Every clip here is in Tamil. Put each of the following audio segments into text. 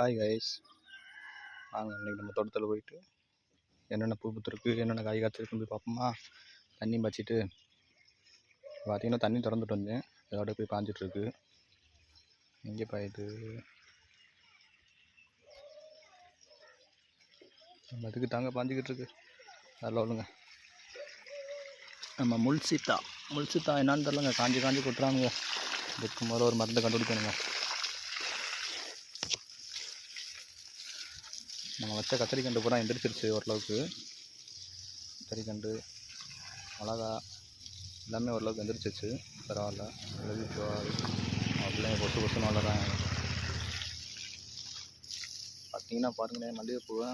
ஹாய் கைஸ் வாங்க இன்றைக்கி நம்ம தோட்டத்தில் போயிட்டு என்னென்ன பூ பூத்துருக்கு என்னென்ன காய் காய்ச்சிருக்குன்னு போய் பார்ப்போமா? தண்ணி பாய்ச்சிட்டு பார்த்திங்கன்னா தண்ணி திறந்துட்டு வந்தேன். இதோட போய் பாஞ்சிட்ருக்கு எங்கே பாயுது. நம்ம அதுக்கு தாங்க பாஞ்சிக்கிட்டு இருக்கு அதில் ஒழுங்க நம்ம முல்சித்தா முல்சித்தா என்னான்னு தெரிலங்க காஞ்சி காஞ்சி கொட்டுறானுங்க. இதுக்கு முதல்ல ஒரு மருந்து கண்டுபிடிக்கணுங்க. நம்ம வச்ச கத்திரிக்கண்டு பூரா எந்திரிச்சிருச்சு ஓரளவுக்கு. கத்திரிக்கண்டு மிளகா எல்லாமே ஓரளவுக்கு எந்திரிச்சிச்சு பரவாயில்ல. எழுதிட்டு அப்படியே கொசு கொசுன்னு வளர்றாங்க. பார்த்தீங்கன்னா பாருங்களேன் மல்லிகைப்பூவை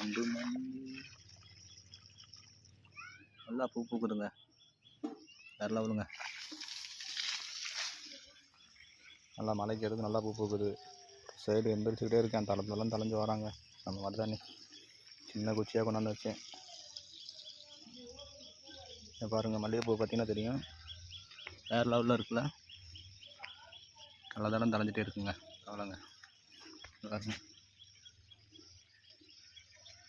ரெண்டு மணி நல்லா பூ பூக்குதுங்க. வேற லெவலுங்க நல்லா மலைக்கு எடுத்து நல்லா பூ பூக்குது. சைடு எந்திரிச்சுக்கிட்டே இருக்கேன். தளத்துலலாம் தலைஞ்சு வராங்க. நம்ம மாதிரி தானே சின்ன குச்சியாக கொண்டாந்து வச்சேன். பாருங்கள் மல்லிகைப்பூ பார்த்தீங்கன்னா தெரியும். வேறு லெவலில் இருக்குல்ல? நல்லா தடம் தலைஞ்சிட்டே இருக்குங்க. அவ்வளோங்க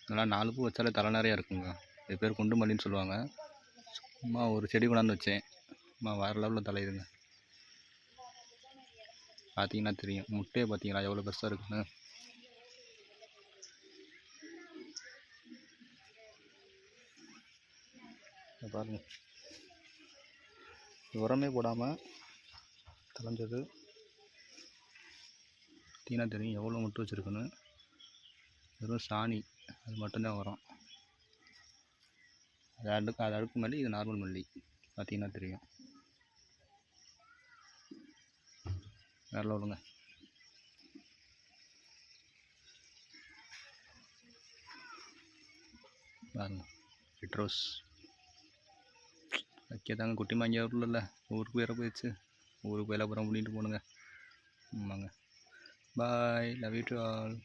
நல்லா நாலு பூ வச்சாலே தலை நிறையா இருக்குங்க. இது பேர் குண்டு மல்லின்னு சொல்லுவாங்க. சும்மா ஒரு செடி கொண்டாந்து வச்சேன். சும்மா வேறு லெவலில் தலையுதுங்க பார்த்தீங்கன்னா தெரியும். முட்டையை பார்த்தீங்களா எவ்வளோ பெருசாக இருக்குன்னு. பாருங்கள் பாருங்க. உரமே போடாமல் தலைஞ்சது தீனா தெரியும் எவ்வளோ முட்டை வச்சுருக்குன்னு. வெறும் சாணி. அது மட்டும்தான் உரம். அது அடுக்கு அது அடுக்கு மல்லி இது நார்மல் மல்லி. பார்த்தீங்கன்னா தெரியும். வேற விடுங்க பாருங்க சிட்ரோஸ். வைக்கதாங்க குட்டி மாங்கியா ஊரில் ஊருக்கு வேற போயிடுச்சு. ஊருக்கு போயில அப்புறம் பண்ணிட்டு போகணுங்க ஆமாங்க. Bye love you to all